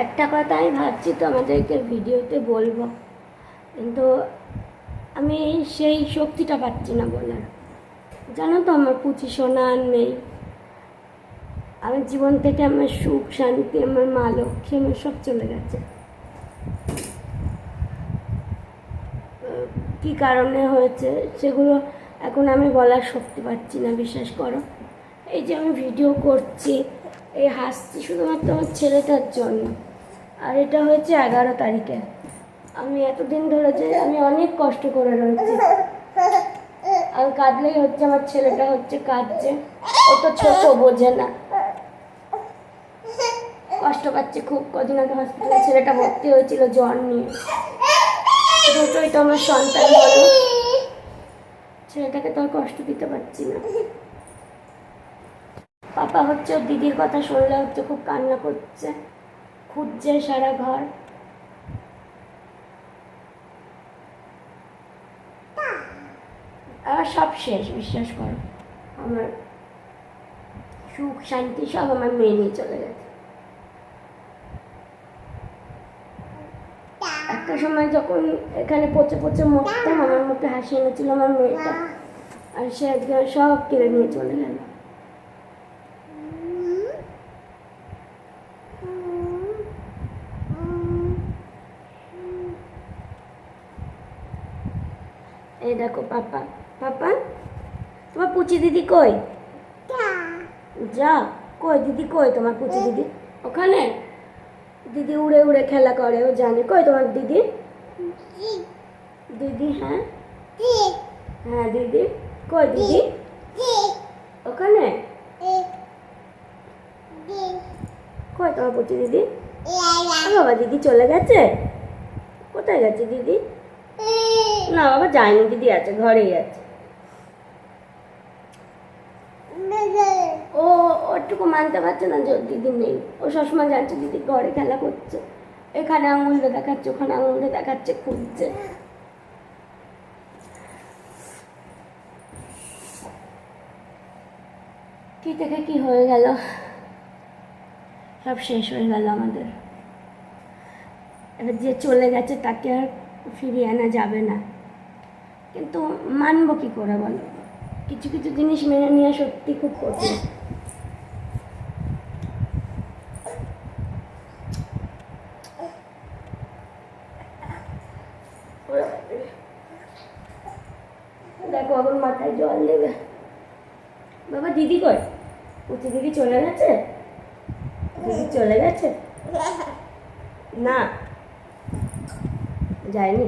একটা কথা আমি ভাবছি তোমাদেরকে ভিডিওতে বলব। কিন্তু আমি সেই শক্তিটা পাচ্ছি না বলার। জানো তো আমার পুচি সোনা আর নেই। আমার জীবন থেকে আমার সুখ, শান্তি, আমার মা লক্ষ্মী, আমার সব চলে গেছে। কি কারণে হয়েছে সেগুলো এখন আমি বলার শক্তি পাচ্ছি না, বিশ্বাস করো। এই যে আমি ভিডিও করছি এই হাসছি শুধুমাত্র আমার ছেলেটার জন্য। আর এটা হয়েছে এগারো তারিখে। আমি এতদিন ধরে যে আমি অনেক কষ্ট করে রয়েছি। আমি কাঁদলেই হচ্ছে, আমার ছেলেটা হচ্ছে কাঁদছে। ও তো ছোট, বোঝে না। কষ্ট পাচ্ছে খুব। কদিন আগে হসপিটালে ছেলেটা ভর্তি হয়েছিল জ্বর নিয়ে। দুটোই তো আমার সন্তান বলো। ছেলেটাকে তো আর কষ্ট দিতে পারছি না। পাপা হচ্ছে, ওর দিদির কথা শুনলে হচ্ছে খুব কান্না করছে। খুঁজছে সারা ঘর। আমার সব শেষ, বিশ্বাস করো। আমার সুখ, শান্তি সব আমার মেয়ে নিয়ে চলে গেছে। একটা সময় যখন এখানে পচে পচে মরতাম, আমার মুখে হাসি এনেছিল, আমার মেয়েটা। আর সে আজকে সব কেড়ে নিয়ে চলে গেল। এই দেখো পাপা। পাপা তোমার পুচি দিদি কই? যা। কই দিদি কই তোমার পুচি দিদি? ওখানে। দিদি উড়ে উড়ে খেলা করে ও জানে। কই তোমার দিদি? দিদি। হ্যাঁ? হ্যাঁ দিদি। কই দিদি? ওখানে? কই তোমার পুচি দিদি? বাবা দিদি চলে গেছে? কোথায় গেছে দিদি? না, বাবা যায়নি, দিদি আছে, ঘরেই আছে। ও ওটুকু মানতে পারছে না, যে দিদি নেই। ও সবসময় দিদি ঘরে খেলা করছে। এখানে দেখাচ্ছে, ওখানে দেখাচ্ছে, খুঁজছে। কি থেকে কি হয়ে গেল? সব শেষ হয়ে গেল আমাদের। এবার যে চলে গেছে, তাকে আর ফিরিয়ে আনা যাবে না। কিন্তু মানবো কি করে বলো? কিছু কিছু জিনিস মেনে নেওয়া সত্যি খুব কঠিন। দেখো আবার মাথায় জল দেবে। বাবা, দিদি কই? পুচি দিদি চলে গেছে? দিদি চলে গেছে? না। যায়নি?